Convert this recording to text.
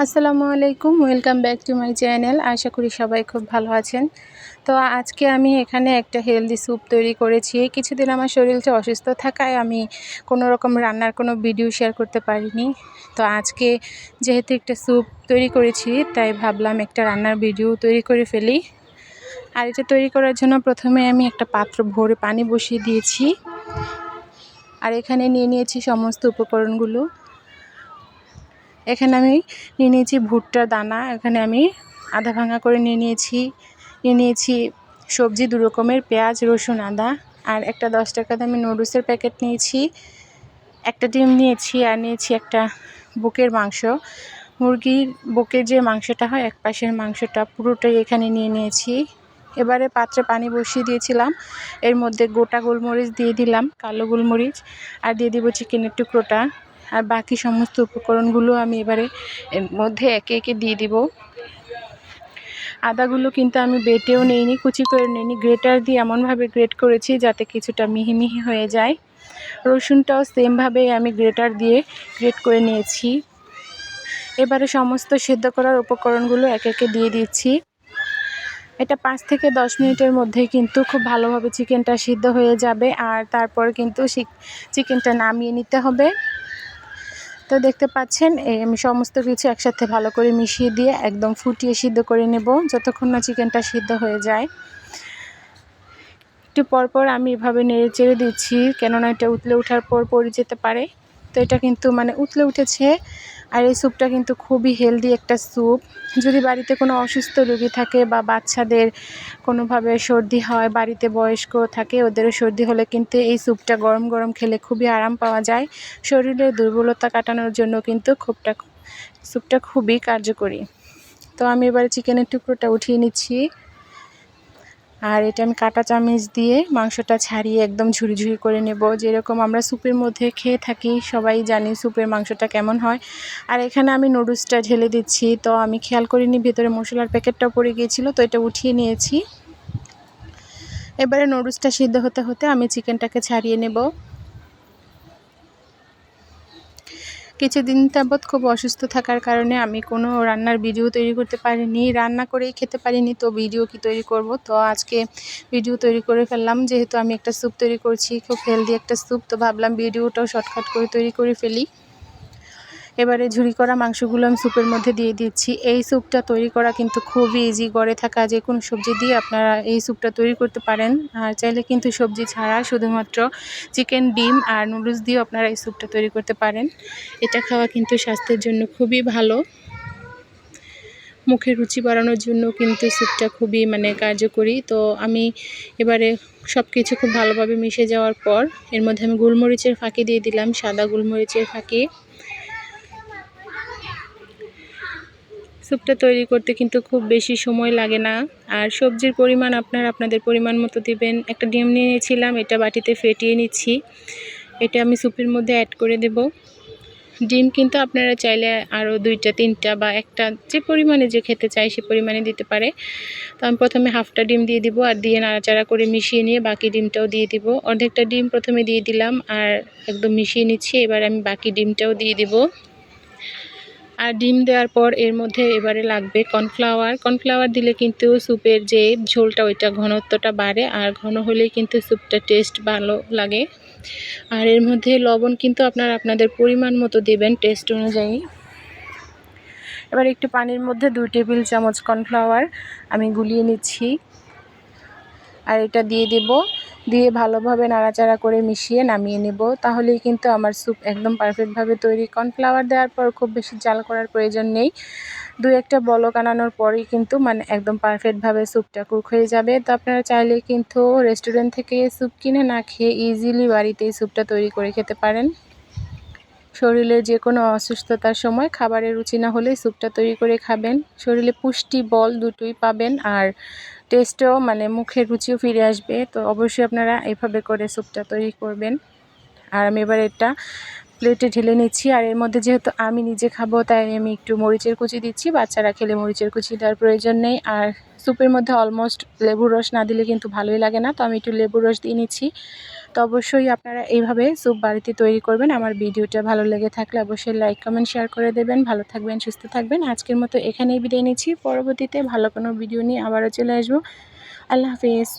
আসসালামু আলাইকুম, welcome back to my channel. আশা করি সবাই খুব ভালো আছেন। তো আজকে আমি এখানে একটা হেলদি স্যুপ তৈরি করেছি। কিছুদিন আমার শরীরটা অসুস্থ থাকায় আমি কোনো রকম রান্নার কোনো ভিডিও শেয়ার করতে পারিনি। তো আজকে যেহেতু একটা স্যুপ তৈরি করেছি, তাই ভাবলাম একটা রান্নার ভিডিও তৈরি করে ফেলি। আর এটা তৈরি করার জন্য প্রথমে আমি একটা পাত্র ভরে পানি বসিয়ে দিয়েছি। আর এখানে নিয়ে নিয়েছি সমস্ত উপকরণগুলো। এখানে আমি নিয়ে নিয়েছি ভুট্টার দানা, এখানে আমি আধা ভাঙা করে নিয়ে নিয়েছি নিয়ে নিয়েছি সবজি দু রকমের, পেঁয়াজ, রসুন, আদা, আর একটা দশ টাকা দামি নুডলসের প্যাকেট নিয়েছি, একটা ডিম নিয়েছি, আর নিয়েছি একটা বুকের মাংস। মুরগির বুকের যে মাংসটা হয়, এক পাশের মাংসটা পুরোটাই এখানে নিয়ে নিয়েছি। এবারে পাত্রে পানি বসিয়ে দিয়েছিলাম, এর মধ্যে গোটা গোলমরিচ দিয়ে দিলাম, কালো গোলমরিচ, আর দিয়ে দিব চিকেনের টুকরোটা। আর বাকি সমস্ত উপকরণগুলো আমি এবারে এর মধ্যে একে একে দিয়ে দিব। আদাগুলো কিন্তু আমি বেটেও নেইনি, কুচি করে নিইনি। গ্রেটার দিয়ে এমনভাবে গ্রেট করেছি যাতে কিছুটা মিহি মিহি হয়ে যায়। রসুনটাও সেমভাবে আমি গ্রেটার দিয়ে গ্রেট করে নিয়েছি। এবারে সমস্ত সেদ্ধ করার উপকরণগুলো একে একে দিয়ে দিচ্ছি। এটা পাঁচ থেকে দশ মিনিটের মধ্যে কিন্তু খুব ভালোভাবে চিকেনটা সিদ্ধ হয়ে যাবে আর তারপর কিন্তু চিকেনটা নামিয়ে নিতে হবে। তো দেখতে পাচ্ছেন আমি সমস্ত কিছু একসাথে ভালো করে মিশিয়ে দিয়ে একদম ফুটিয়ে সিদ্ধ করে নেব, যতক্ষণ না চিকেনটা সিদ্ধ হয়ে যায়। একটু পরপর আমি এভাবে নেড়ে চেড়ে দিচ্ছি, কেননা এটা উতলে ওঠার পর পড়ে যেতে পারে। তো এটা কিন্তু মানে উতলে উঠেছে আর এই স্যুপটা কিন্তু খুবই হেলদি একটা স্যুপ যদি বাড়িতে কোনো অসুস্থ রোগী থাকে বা বাচ্চাদের কোনোভাবে সর্দি হয়, বাড়িতে বয়স্ক থাকে, ওদেরও সর্দি হলে কিন্তু এই স্যুপটা গরম গরম খেলে খুবই আরাম পাওয়া যায়। শরীরের দুর্বলতা কাটানোর জন্য কিন্তু খুবটা স্যুপটা খুবই কার্যকরী। তো আমি এবারে চিকেনের টুকরোটা উঠিয়ে নিচ্ছি। আর এটা আমি কাটা চামচ দিয়ে মাংসটা ছাড়িয়ে একদম ঝুরি ঝুরি করে নেব। যেরকম আমরা স্যুপের মধ্যে খেয়ে থাকি, সবাই জানি স্যুপের মাংসটা কেমন হয়। আর এখানে আমি নুডলসটা ঢেলে দিচ্ছি। তো আমি খেয়াল করিনি, ভেতরে মশলার প্যাকেটটা পড়ে গিয়েছিল, তো এটা উঠিয়ে নিয়েছি। এবারে নুডলসটা সিদ্ধ হতে হতে আমি চিকেনটাকে ছাড়িয়ে নেব। কিছুদিন যাবৎ খুব অসুস্থ থাকার কারণে আমি কোনো রান্নার ভিডিও তৈরি করতে পারিনি, রান্না করেই খেতে পারিনি, তো ভিডিও কি তৈরি করব? তো আজকে ভিডিও তৈরি করে ফেললাম, যেহেতু আমি একটা স্যুপ তৈরি করছি, খুব হেলদি একটা স্যুপ, তো ভাবলাম ভিডিওটাও শর্টকাট করে তৈরি করে ফেলি। এবারে ঝুরি করা মাংসগুলো আমি স্যুপের মধ্যে দিয়ে দিচ্ছি। এই স্যুপটা তৈরি করা কিন্তু খুবই ইজি গড়ে থাকা যে কোনো সবজি দিয়ে আপনারা এই স্যুপটা তৈরি করতে পারেন। আর চাইলে কিন্তু সবজি ছাড়া শুধুমাত্র চিকেন ডিম আর নুডলস দিয়েও আপনারা এই স্যুপটা তৈরি করতে পারেন। এটা খাওয়া কিন্তু স্বাস্থ্যের জন্য খুবই ভালো। মুখের রুচি বাড়ানোর জন্য কিন্তু স্যুপটা খুবই মানে কার্যকরী। তো আমি এবারে সব কিছু খুব ভালোভাবে মিশে যাওয়ার পর এর মধ্যে আমি গোলমরিচের ফাঁকি দিয়ে দিলাম, সাদা গোলমরিচের ফাঁকি। স্যুপটা তৈরি করতে কিন্তু খুব বেশি সময় লাগে না। আর সবজির পরিমাণ আপনার আপনাদের পরিমাণ মতো দিবেন। একটা ডিম নিয়েছিলাম, এটা বাটিতে ফেটিয়ে নিচ্ছি। এটা আমি স্যুপের মধ্যে অ্যাড করে দেব। ডিম কিন্তু আপনারা চাইলে আরও দুইটা, তিনটা বা একটা যে পরিমাণে যে খেতে চাই সে পরিমাণে দিতে পারে। তো আমি প্রথমে হাফটা ডিম দিয়ে দিব আর দিয়ে নাড়াচাড়া করে মিশিয়ে নিয়ে বাকি ডিমটাও দিয়ে দিব। অর্ধেকটা ডিম প্রথমে দিয়ে দিলাম আর একদম মিশিয়ে নিচ্ছি। এবার আমি বাকি ডিমটাও দিয়ে দিব। আর ডিম দেওয়ার পর এর মধ্যে এবারে লাগবে কর্নফ্লাওয়ার। কর্নফ্লাওয়ার দিলে কিন্তু স্যুপের যে ঝোলটা, ওইটা ঘনত্বটা বাড়ে আর ঘন হলেই কিন্তু স্যুপটা টেস্ট ভালো লাগে। আর এর মধ্যে লবণ কিন্তু আপনারা আপনাদের পরিমাণ মতো দেবেন টেস্ট অনুযায়ী। এবার একটু পানির মধ্যে দুই টেবিল চামচ কর্নফ্লাওয়ার আমি গুলিয়ে নিচ্ছি। আর এটা দিয়ে দেব দিয়ে ভালোভাবে নাড়াচাড়া করে মিশিয়ে নামিয়ে নেব। তাহলেই কিন্তু আমার স্যুপ একদম পারফেক্টভাবে তৈরি। কর্নফ্লাওয়ার দেওয়ার পর খুব বেশি জাল করার প্রয়োজন নেই। দু একটা বলক আনানোর পরেই কিন্তু মানে একদম পারফেক্টভাবে স্যুপটা কুক হয়ে যাবে। তো আপনারা চাইলে কিন্তু রেস্টুরেন্ট থেকে স্যুপ কিনে না খেয়ে ইজিলি বাড়িতেই স্যুপটা তৈরি করে খেতে পারেন। শরীরে যে কোনো অসুস্থতার সময় খাবারের রুচি না হলে স্যুপটা তৈরি করে খাবেন। শরীরে পুষ্টি বল দুটোই পাবেন। আর টেস্টও মানে মুখের রুচিও ফিরে আসবে। তো অবশ্যই আপনারা এভাবে করে স্যুপটা তৈরি করবেন। আর আমি এবার এটা প্লেটে ঢেলে নিচ্ছি। আর এর মধ্যে যেহেতু আমি নিজে খাব, তাই আমি একটু মরিচের কুচি দিচ্ছি। বাচ্চারা খেলে মরিচের কুচি দেওয়ার প্রয়োজন নেই। আর স্যুপের মধ্যে অলমোস্ট লেবুর রস না দিলে কিন্তু ভালোই লাগে না। তো আমি একটু লেবুর রস দিয়ে নিচ্ছি। তো অবশ্যই আপনারা এইভাবে স্যুপ বাড়িতে তৈরি করবেন। আমার ভিডিওটা ভালো লেগে থাকলে অবশ্যই লাইক, কমেন্ট, শেয়ার করে দেবেন। ভালো থাকবেন, সুস্থ থাকবেন। আজকের মতো এখানেই বিদায় নিচ্ছি। পরবর্তীতে ভালো কোনো ভিডিও নিয়ে আবারও চলে আসব। আল্লাহ হাফিজ।